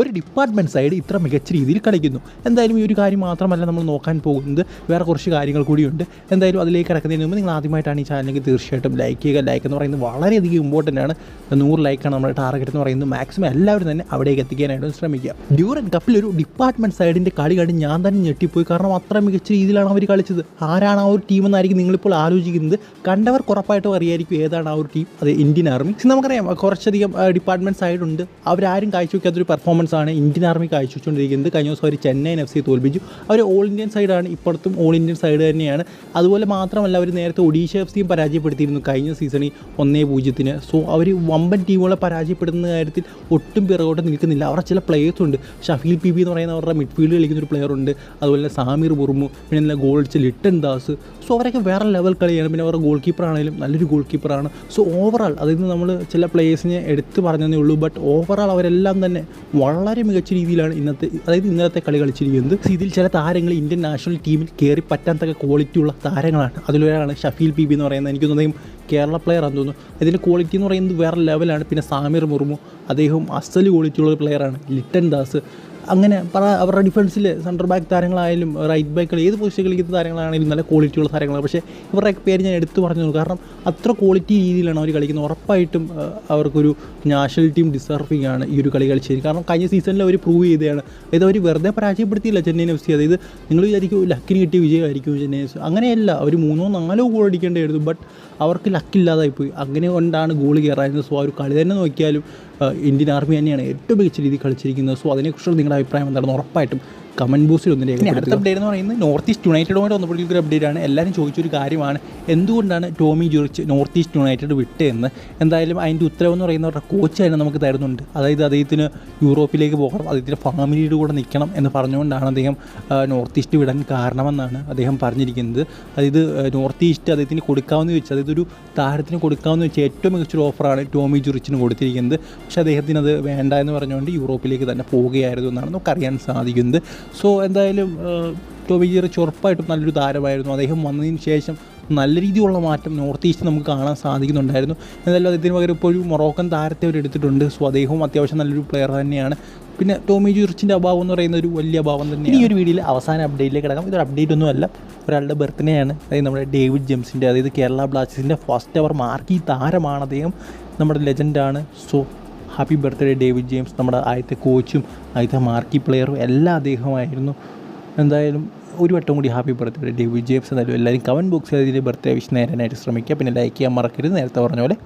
ഒരു department side ഇത്ര മികച്ച രീതിയിൽ കളിക്കുന്നു. എന്തായാലും ഈ ഒരു കാര്യം മാത്രമല്ല നമ്മൾ നോക്കാൻ പോകുന്നത്. വേറെ കുറച്ച് കാര്യങ്ങൾ കൂടിയുണ്ട്. എന്തായാലും അതിലേക്ക് കിടക്കുന്നതിന് മുമ്പ് നിങ്ങൾ ആദ്യമായിട്ടാണ് ഈ ചാനലിലേക്ക് തീർച്ചയായിട്ടും ലൈക്ക് ചെയ്യുക. ലൈക്ക് എന്ന് പറയുന്നത് വളരെയധികം ഇമ്പോർട്ടന്റ് ആണ്. നൂറ് ലൈക്കാണ് നമ്മുടെ ടാർഗറ്റ് എന്ന് പറയുന്നത്. മാക്സിമം എല്ലാവരും തന്നെ അവിടേക്ക് എത്തിക്കാനായിട്ട് ശ്രമിക്കുക. ഡ്യൂറൻ കപ്പിൽ ഒരു ഡിപ്പാർട്ട്മെന്റ് സൈഡിന്റെ കളി കണ്ട് ഞാൻ തന്നെ ഞെട്ടിപ്പോയി. കാരണം അത്ര മികച്ച രീതിയിലാണ് അവർ കളിച്ചത്. ആരാണ് ആ ഒരു ടീം എന്നായിരിക്കും നിങ്ങളിപ്പോൾ ആലോചിക്കുന്നത്. കണ്ടവർ ഉറപ്പായിട്ടും അറിയായിരിക്കും ഏതാണ് ആ ഒരു ടീം അത് ഇന്ത്യൻ ആർമി നമുക്കറിയാം കുറച്ചധികം ഡിപ്പാർട്ട്മെന്റ് സൈഡുണ്ട് അവരാരും കാഴ്ചവെക്കാത്തൊരു പെർഫോമൻസ് ആണ് ഇന്ത്യൻ ആർമി കാഴ്ചവെച്ചുകൊണ്ടിരിക്കുന്നത്. കഴിഞ്ഞ ദിവസം അവർ ചെന്നൈയിൻ എഫ് സി തോൽപ്പിച്ചു. അവർ ഓൾ ഇന്ത്യൻ സൈഡാണ് ഇപ്പോഴത്തും ഓൾ ഇന്ത്യൻ സൈഡ് തന്നെയാണ്. അതുപോലെ മാത്രമല്ല അവർ നേരത്തെ ഒഡീഷ എഫ് സിയും പരാജയപ്പെടുത്തിയിരുന്നു കഴിഞ്ഞ സീസണിൽ ഒന്നേ പൂജ്യത്തിന്. സോ അവർ വമ്പൻ ടീമുകളെ പരാജയപ്പെടുന്ന കാര്യത്തിൽ ഒട്ടും പിറകോട്ട് നിൽക്കുന്നില്ല. അവരുടെ ചില പ്ലേയേഴ്സ് ഉണ്ട്. ഷഫീൽ പി ബി എന്ന് പറയുന്ന അവരുടെ മിഡ്ഫീൽഡ് കളിക്കുന്ന ഒരു പ്ലെയർ ഉണ്ട്. അതുപോലെ സാമീർ മുർമു പിന്നെ നല്ല ഗോൾ അടിച്ച ലിട്ടൻ ദാസ്. സോ അവരൊക്കെ വേറെ ലെവൽ കളിയാണ്. പിന്നെ അവരുടെ ഗോൾ കീപ്പർ ആണെങ്കിലും നല്ലൊരു ഗോൾ കീപ്പറാണ് സോ ഓവറാൾ അതിൽ നിന്ന് നമ്മൾ ചില പ്ലേയേഴ്സിനെ എടുത്ത് പറഞ്ഞതേ ഉള്ളൂ. ബട്ട് ഓവറാൾ അവരെല്ലാം തന്നെ മികച്ച രീതിയിലാണ് ഇന്നത്തെ അതായത് ഇന്നത്തെ കളി കളിച്ചിരിക്കുന്നത്. ഇതിൽ ചില താരങ്ങൾ ഇന്ത്യൻ നാഷണൽ ടീമിൽ കയറി പറ്റാൻ തക്ക ക്വാളിറ്റി ഉള്ള താരങ്ങളാണ്. അതിലൊരാളാണ് ഷഫീൽ പി ബി എന്ന് പറയുന്നത്. എനിക്ക് തോന്നുന്നു കേരള പ്ലെയർ ആണെന്ന് തോന്നുന്നു. അതിന്റെ ക്വാളിറ്റി എന്ന് പറയുന്നത് വേറെ ലെവലാണ് പിന്നെ സാമിർ മുർമു അദ്ദേഹം അസൽ ക്വാളിറ്റി ഉള്ള ഒരു പ്ലെയറാണ് ലിട്ടൻ ദാസ് അങ്ങനെ പറ അവരുടെ ഡിഫൻസിൽ സെന്റർ ബാക്ക് താരങ്ങളായാലും റൈറ്റ് ബാക്ക് ഏത് പൊസിഷൻ കളിക്കുന്ന താരങ്ങളാണെങ്കിലും നല്ല ക്വാളിറ്റിയുള്ള താരങ്ങളാണ്. പക്ഷേ ഇവരുടെയൊക്കെ പേര് ഞാൻ എടുത്തു പറഞ്ഞു കാരണം അത്ര ക്വാളിറ്റി രീതിയിലാണ് അവർ കളിക്കുന്നത്. ഉറപ്പായിട്ടും അവർക്കൊരു നാഷണൽ ടീം ഡിസർവിങ് ആണ് ഈ ഒരു കളി കളിച്ചത്. കാരണം കഴിഞ്ഞ സീസണിൽ അവർ പ്രൂവ് ചെയ്തതാണ്. അതായത് അവർ വെറുതെ പരാജയപ്പെടുത്തിയില്ല ചെന്നൈയിൻ എഫ് സി അതായത് നിങ്ങൾ വിചാരിക്കും ലക്കിന് കിട്ടിയ വിജയമായിരിക്കും ചെന്നൈ എഫ് സി അങ്ങനെയല്ല. അവർ മൂന്നോ നാലോ ഗോൾ അടിക്കേണ്ടതായിരുന്നു. ബട്ട് അവർക്ക് ലക്കില്ലാതായി പോയി അങ്ങനെ കൊണ്ടാണ് ഗോൾ കയറായിരുന്നത് സോ ആ ഒരു കളി തന്നെ നോക്കിയാലും ഇന്ത്യൻ ആർമി തന്നെയാണ് ഏറ്റവും മികച്ച രീതിയിൽ കളിച്ചിരിക്കുന്നത്. സോ അതിനെക്കുറിച്ചുള്ള നിങ്ങളുടെ അഭിപ്രായം എന്താണെന്ന് ഉറപ്പായിട്ടും കമന്റ് ബോക്സിൽ ഒന്ന് അടുത്ത അപ്ഡേറ്റ് എന്ന് പറയുന്നത് നോർത്ത് ഈസ്റ്റ് യുണൈറ്റഡുമായിട്ട് വന്നപ്പോഴേക്കും അപ്ഡേറ്റ് ആണ്. എല്ലാവരും ചോദിച്ചൊരു കാര്യമാണ്. എന്തുകൊണ്ടാണ് Tommy George North East United വിട്ടതെന്ന്? എന്തായാലും അതിന്റെ ഉത്തരവെന്ന് പറയുന്നവരുടെ കോച്ച് തന്നെ നമുക്ക് തരുന്നുണ്ട്. അതായത് അദ്ദേഹത്തിന് യൂറോപ്പിലേക്ക് പോകണം. അദ്ദേഹത്തിന്റെ ഫാമിലിയുടെ കൂടെ നിൽക്കണം എന്ന് പറഞ്ഞുകൊണ്ടാണ് അദ്ദേഹം നോർത്ത് ഈസ്റ്റ് വിടാൻ കാരണമെന്നാണ് അദ്ദേഹം പറഞ്ഞിരിക്കുന്നത്. അതായത് നോർത്ത് ഈസ്റ്റ് അദ്ദേഹത്തിന് കൊടുക്കാമെന്ന് ചോദിച്ചാൽ അതായത് ഒരു താരത്തിന് കൊടുക്കാമെന്ന് വെച്ചാൽ ഏറ്റവും മികച്ചൊരു ഓഫറാണ് ടോമി ജുറിച്ചിന് കൊടുത്തിരിക്കുന്നത്. പക്ഷേ അദ്ദേഹത്തിന് അത് വേണ്ട എന്ന് പറഞ്ഞുകൊണ്ട് യൂറോപ്പിലേക്ക് തന്നെ പോവുകയായിരുന്നു എന്നാണ് നമുക്കറിയാൻ സാധിക്കുന്നത്. സോ എന്തായാലും ടോബി ജുറിച്ച് ഉറപ്പായിട്ടും നല്ലൊരു താരമായിരുന്നു. അദ്ദേഹം വന്നതിന് ശേഷം നല്ല രീതിയിലുള്ള മാറ്റം നോർത്ത് ഈസ്റ്റ് നമുക്ക് കാണാൻ സാധിക്കുന്നുണ്ടായിരുന്നു. എന്തായാലും അദ്ദേഹത്തിന് പകരം ഇപ്പോൾ ഒരു മൊറോക്കൻ താരത്തെ അവർ എടുത്തിട്ടുണ്ട്. സോ അദ്ദേഹവും അത്യാവശ്യം നല്ലൊരു പ്ലെയർ തന്നെയാണ്. പിന്നെ ടോമി ജുറിച്ചിന്റെ അഭാവം എന്ന് പറയുന്ന ഒരു വലിയ അഭാവം തന്നെയാണ്. ഈ ഒരു വീഡിയോയിൽ അവസാന അപ്ഡേറ്റിലേക്ക് കിടക്കാം. ഇതൊരു അപ്ഡേറ്റ് ഒന്നുമല്ല ഒരാളുടെ ബർത്ത്ഡേ ആണ്. അതായത് നമ്മുടെ ഡേവിഡ് ജെംസിന്റെ അതായത് കേരള ബ്ലാസ്റ്റേഴ്സിന്റെ ഫസ്റ്റ് അവർ മാർക്കി താരമാണ് അദ്ദേഹം. നമ്മുടെ ലെജൻഡാണ് so happy birthday David James നമ്മുടെ ആദ്യത്തെ കോച്ചും ആദ്യത്തെ മാർക്കി പ്ലെയറും എല്ലാം അദ്ദേഹമായിരുന്നു എന്തായാലും ഒരു വട്ടം കൂടി ഹാപ്പി ബർത്ത്ഡേ ഡേവിഡ് ജെയിംസ് എന്തായാലും എല്ലാവരും കമന്റ് ബോക്സിൽ അതിന്റെ ബർത്ത്ഡേ വിഷ് നേരാനായിട്ട് ശ്രമിക്കുക. പിന്നെ ലൈക്ക് ചെയ്യാൻ മറക്കരുത്. നേരത്തെ പറഞ്ഞ പോലെ